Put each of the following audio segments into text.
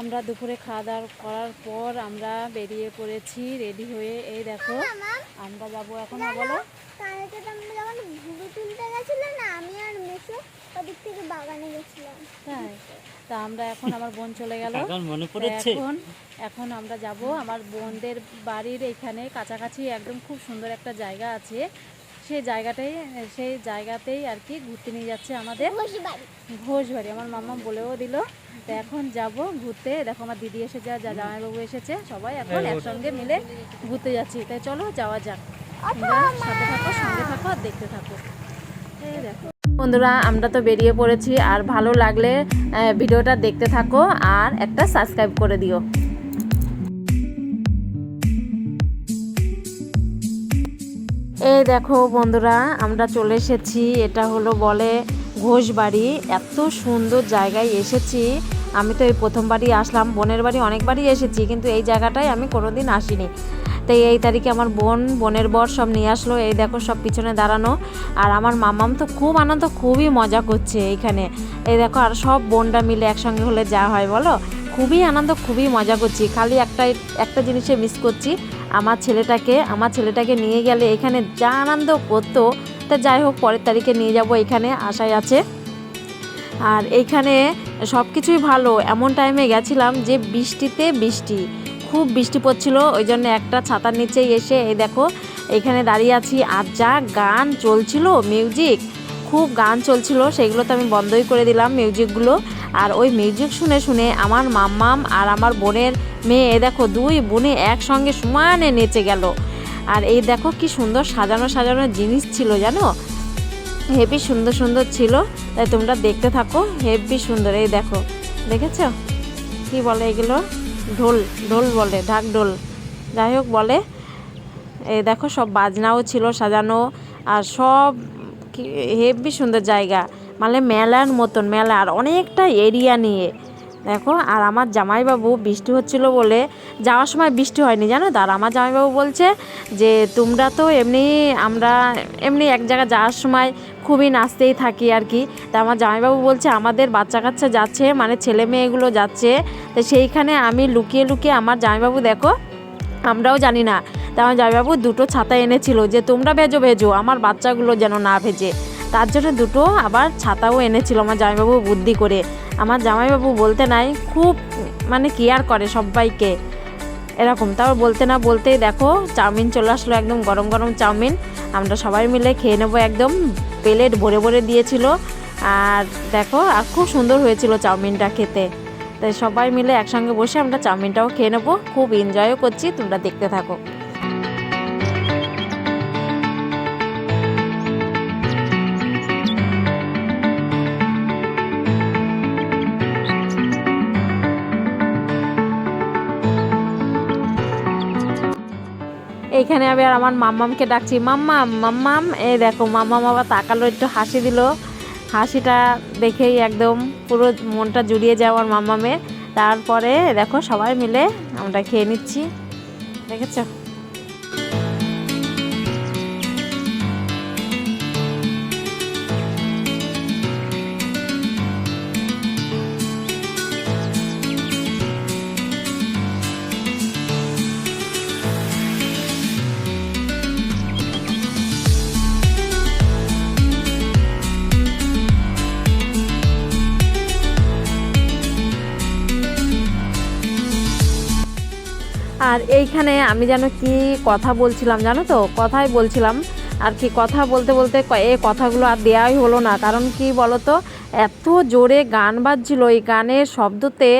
আমরা দুপুরে খাওয়া দাওয়া করার পর আমরা বেরিয়ে পড়েছি রেডি হয়ে। এই দেখো আমরা যাব এখন বলো। কালকে আমরা যখন ঘুরে তুলতে গেছিল না আমি আর মেসো ওদিক থেকে বাগানে গেছিলাম। তাই? তা আমরা এখন আমার বোন চলে গেল। এখন মনে পড়েছে। এখন এখন আমরা যাব। আমার বোনদের বাড়ির এখানে কাছাকাছি একদম খুব সুন্দর একটা জায়গা আছে। সেই জায়গাটাই সেই জায়গাতেই আর কি ঘুরতে নিয়ে যাচ্ছে আমাদের। ঘষি ঘোষ বাড়ি। আমার মামা বলেও দিল। তো এখন যাব ঘুরতে। দেখো আমার দিদি এসে যা যা জামাইবাবু এসেছে সবাই এখন একসঙ্গে মিলে ঘুরতে যাচ্ছি। তাই চলো যাওয়া যাক। তোমরা সাথে থাকো সঙ্গে থাকো আর দেখতে থাকো। এই দেখো। বন্ধুরা আমরা তো বেরিয়ে পড়েছি। আর ভালো লাগলে ভিডিওটা দেখতে থাকো আর একটা সাবস্ক্রাইব করে দিও। এই দেখো বন্ধুরা আমরা চলে এসেছি। এটা হলো বলে ঘোষবাড়ি। এত সুন্দর জায়গায় এসেছি। আমি তো এই প্রথমবারই আসলাম, বোনের বাড়ি অনেকবারই এসেছি, কিন্তু এই জায়গাটায় আমি কোনোদিন আসিনি। তাই এই তারিখে আমার বোন, বোনের বর সব নিয়ে আসলো, এই দেখো সব পিছনে দাঁড়ানো। আর আমার মামাম তো খুব আনন্দ, খুবই মজা করছে এইখানে এই দেখো, আর সব বোনরা মিলে একসঙ্গে হলে যা হয়, বলো? খুবই আনন্দ, খুবই মজা করছি। খালি একটা একটা জিনিসে মিস করছি, আমার ছেলেটাকে আমার ছেলেটাকে নিয়ে গেলে এখানে যা আনন্দ করতো, তা যাই হোক, পরের তারিখে নিয়ে যাব এখানে, আশায় আছে। আর এইখানে সব কিছুই ভালো। এমন টাইমে গেছিলাম যে বৃষ্টিতে বৃষ্টি। খুব বৃষ্টি পড়ছিল ওই জন্য একটা ছাতার নিচেই এসে, এই দেখো, এখানে দাঁড়িয়ে আছি। আর যা গান চলছিল মিউজিক খুব গান চলছিল, সেগুলো তো আমি বন্ধই করে দিলাম মিউজিকগুলো আর ওই মিউজিক শুনে শুনে আমার মাম্মাম আর আমার বোনের মেয়ে এ দেখো, দুই বোনে একসঙ্গে সমানে নেচে গেল। আর এই দেখো কি সুন্দর সাজানো সাজানো জিনিস ছিল, জানো? হেভি সুন্দর সুন্দর ছিল, তাই তোমরা দেখতে থাকো, হেভি সুন্দর। এই দেখো, দেখেছ? কি বলে এগুলো? ঢোল ঢোল বলে, ঢাক ঢোল। যাই হোক, বলে। এই দেখো, সব বাজনাও ছিল সাজানো, আর সব হেভি সুন্দর জায়গা। মানে মেলার মতন, মেলা, আর অনেকটা এরিয়া নিয়ে। দেখো, আর আমার জামাইবাবু বৃষ্টি হচ্ছিল বলে যাওয়ার সময় বৃষ্টি হয়নি, জানো? তো আর আমার জামাইবাবু বলছে যে, তোমরা তো এমনি, আমরা এমনি এক জায়গায় যাওয়ার সময় খুবই নাচতেই থাকি আর কি। তা আমার জামাইবাবু বলছে, আমাদের বাচ্চা কাচ্চা যাচ্ছে মানে ছেলে মেয়েগুলো যাচ্ছে। তো সেইখানে আমি লুকিয়ে লুকিয়ে আমার জামাইবাবু, দেখো, আমরাও জানি না। তা আমার জামাইবাবু দুটো ছাতা এনেছিল যে, তোমরা ভেজো ভেজো, আমার বাচ্চাগুলো যেন না ভেজে। তার জন্য দুটো আবার ছাতাও এনেছিল আমার জামাইবাবু বুদ্ধি করে। আমার জামাইবাবু বলতে নাই, খুব মানে কেয়ার করে সবাইকে। এরকম, তাও বলতে না বলতেই দেখো, চাউমিন চলে আসলো একদম গরম গরম চাউমিন। আমরা সবাই মিলে খেয়ে নেব একদম। প্লেট ভরে ভরে দিয়েছিল। আর দেখো, আর খুব সুন্দর হয়েছিল চাউমিনটা খেতে। তাই সবাই মিলে একসঙ্গে বসে আমরা চাউমিনটাও খেয়ে নেব। খুব এনজয়ও করছি, তোমরা দেখতে থাকো। এইখানে আমি আর আমার মাম্মামকে ডাকছি, মাম্মাম মাম্মাম। এই দেখো, মাম্মাম আবার তাকালো, একটু হাসি দিল। হাসিটা দেখেই একদম পুরো মনটা জুড়িয়ে যায় আমার মাম্মামের। তারপরে দেখো সবাই মিলে আমরা খেয়ে নিচ্ছি। দেখেছ? আর এইখানে আমি যেন কি কথা বলছিলাম জানো তো? কথাই বলছিলাম। আর কি কথা বলতে বলতে এই কথাগুলো আর দেওয়াই হলো না। কারণ কি বলতো? এত জোরে গান বাজছিল এই গানের শব্দতে।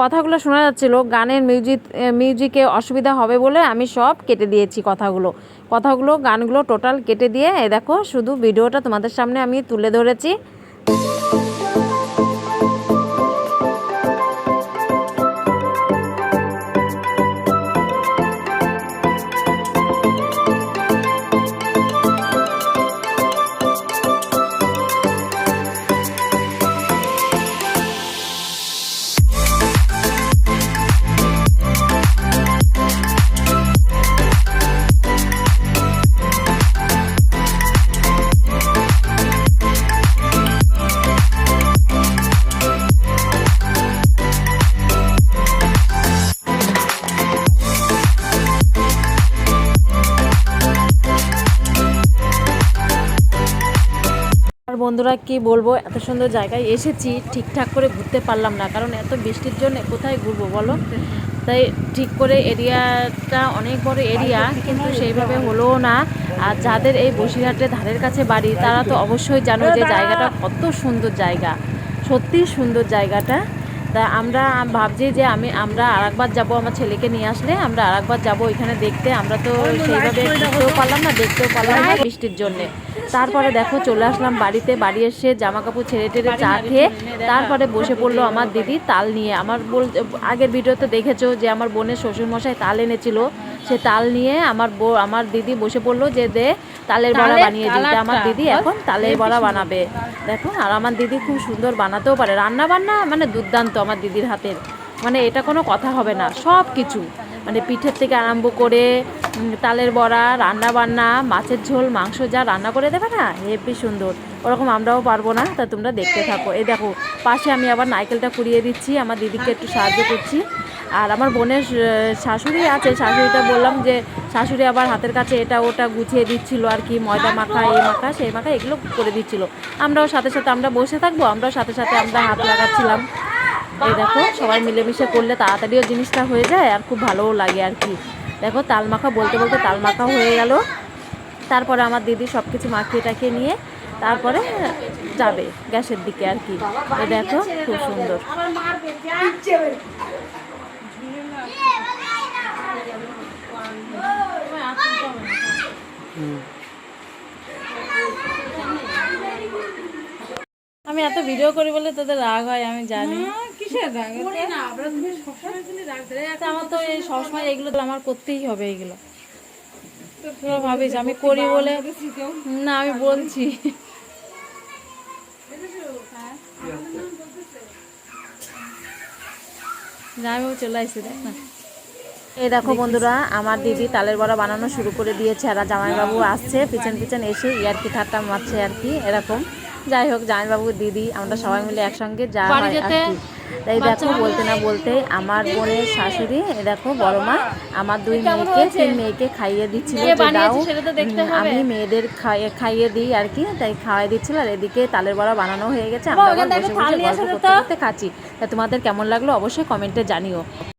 কথাগুলো শোনা যাচ্ছিল, গানের মিউজিক মিউজিকে অসুবিধা হবে বলে আমি সব কেটে দিয়েছি কথাগুলো। কথাগুলো, গানগুলো টোটাল কেটে দিয়ে দেখো, শুধু ভিডিওটা তোমাদের সামনে আমি তুলে ধরেছি। বন্ধুরা কি বলব এত সুন্দর জায়গায় এসেছি ঠিকঠাক করে ঘুরতে পারলাম না কারণ এত বৃষ্টির জন্য কোথায় ঘুরবো বলো? তাই ঠিক করে এরিয়াটা অনেক বড় এরিয়া কিন্তু সেইভাবে হলোও না। আর যাদের এই বসিরহাটের ধারের কাছে বাড়ি তারা তো অবশ্যই জানো যে জায়গাটা কত সুন্দর জায়গা সত্যি সুন্দর জায়গাটা। তা আমরা ভাবছি যে আমি আমরা আরেকবার যাব আমার ছেলেকে নিয়ে আসলে আমরা আরেকবার যাব ওইখানে দেখতে আমরা তো সেইভাবে ঘুরতেও পারলাম না দেখতেও পারলাম না বৃষ্টির জন্যে। তারপরে দেখো চলে আসলাম বাড়িতে বাড়ি এসে জামা কাপড় ছেড়ে টেড়ে চা খেয়ে তারপরে বসে পড়ল আমার দিদি তাল নিয়ে। আমার বল আগের ভিডিওতে দেখেছ যে আমার বোনের শ্বশুরমশাই তাল এনেছিল সে তাল নিয়ে আমার বো আমার দিদি বসে পড়ল যে দে তালের বড়া বানিয়ে দিতে আমার দিদি এখন তালের বড়া বানাবে। দেখো আর আমার দিদি খুব সুন্দর বানাতেও পারে। রান্না বান্না মানে দুর্দান্ত আমার দিদির হাতের। মানে এটা কোনো কথা হবে না। সব কিছু মানে পিঠের থেকে আরম্ভ করে তালের বড়া, রান্না বান্না, মাছের ঝোল, মাংস যা রান্না করে দেবে না হেবি সুন্দর। ওরকম আমরাও পারব না, তা তোমরা দেখতে থাকো। এই দেখো, পাশে আমি আবার নারকেলটা কুড়িয়ে দিচ্ছি, আমার দিদিকে একটু সাহায্য করছি। আর আমার বোনের শাশুড়ি আছে, শাশুড়িটা বললাম যে, শাশুড়ি আবার হাতের কাছে এটা ওটা গুছিয়ে দিচ্ছিল আর কি, ময়দা মাখা, এই মাখা, সেই মাখা, এগুলো করে দিচ্ছিল। আমরাও সাথে সাথে আমরা বসে থাকব, আমরাও সাথে সাথে আমরা হাত লাগাচ্ছিলাম। এই দেখো সবাই মিলেমিশে করলে তাড়াতাড়িও জিনিসটা হয়ে যায় আর খুব ভালোও লাগে আর কি। দেখো তাল মাখা বলতে বলতে তাল মাখা হয়ে গেল। তারপরে আমার দিদি সব কিছু মাখিয়ে টাখিয়ে নিয়ে তারপরে যাবে গ্যাসের দিকে আর কি। এই দেখো খুব সুন্দর। আমি এত ভিডিও করি বলে তোদের রাগ হয় আমি জানি। কিসের রাগ? তা আমার তো এই সবসময় এগুলো তো আমার করতেই হবে এগুলো। ভাবিস আমি করি বলে না আমি বলছি। জামাইবাবু চলে আসছে দেখ না। এই দেখো বন্ধুরা আমার দিদি তালের বড়া বানানো শুরু করে দিয়েছে আর জামাইবাবু আসছে পিছন পিছন এসে ইয়ারকি ঠাট্টা মারছে আর কি এরকম। যাই হোক জামাইবাবু দিদি আমরা সবাই মিলে একসঙ্গে যা হয় আর কি। তাই দেখো বলতে না বলতে আমার বোনের শাশুড়ি দেখো বড় মা আমার দুই মেয়েকে তিন মেয়েকে খাইয়ে দিচ্ছিল দাও। আমি মেয়েদের খাইয়ে খাইয়ে দিই আর কি তাই খাওয়াই দিচ্ছিল আর এদিকে তালের বড়া বানানো হয়ে গেছে। আমরা বসে বসে গল্প করতে করতে খাচ্ছি। তা তোমাদের কেমন লাগল অবশ্যই কমেন্টে জানিও।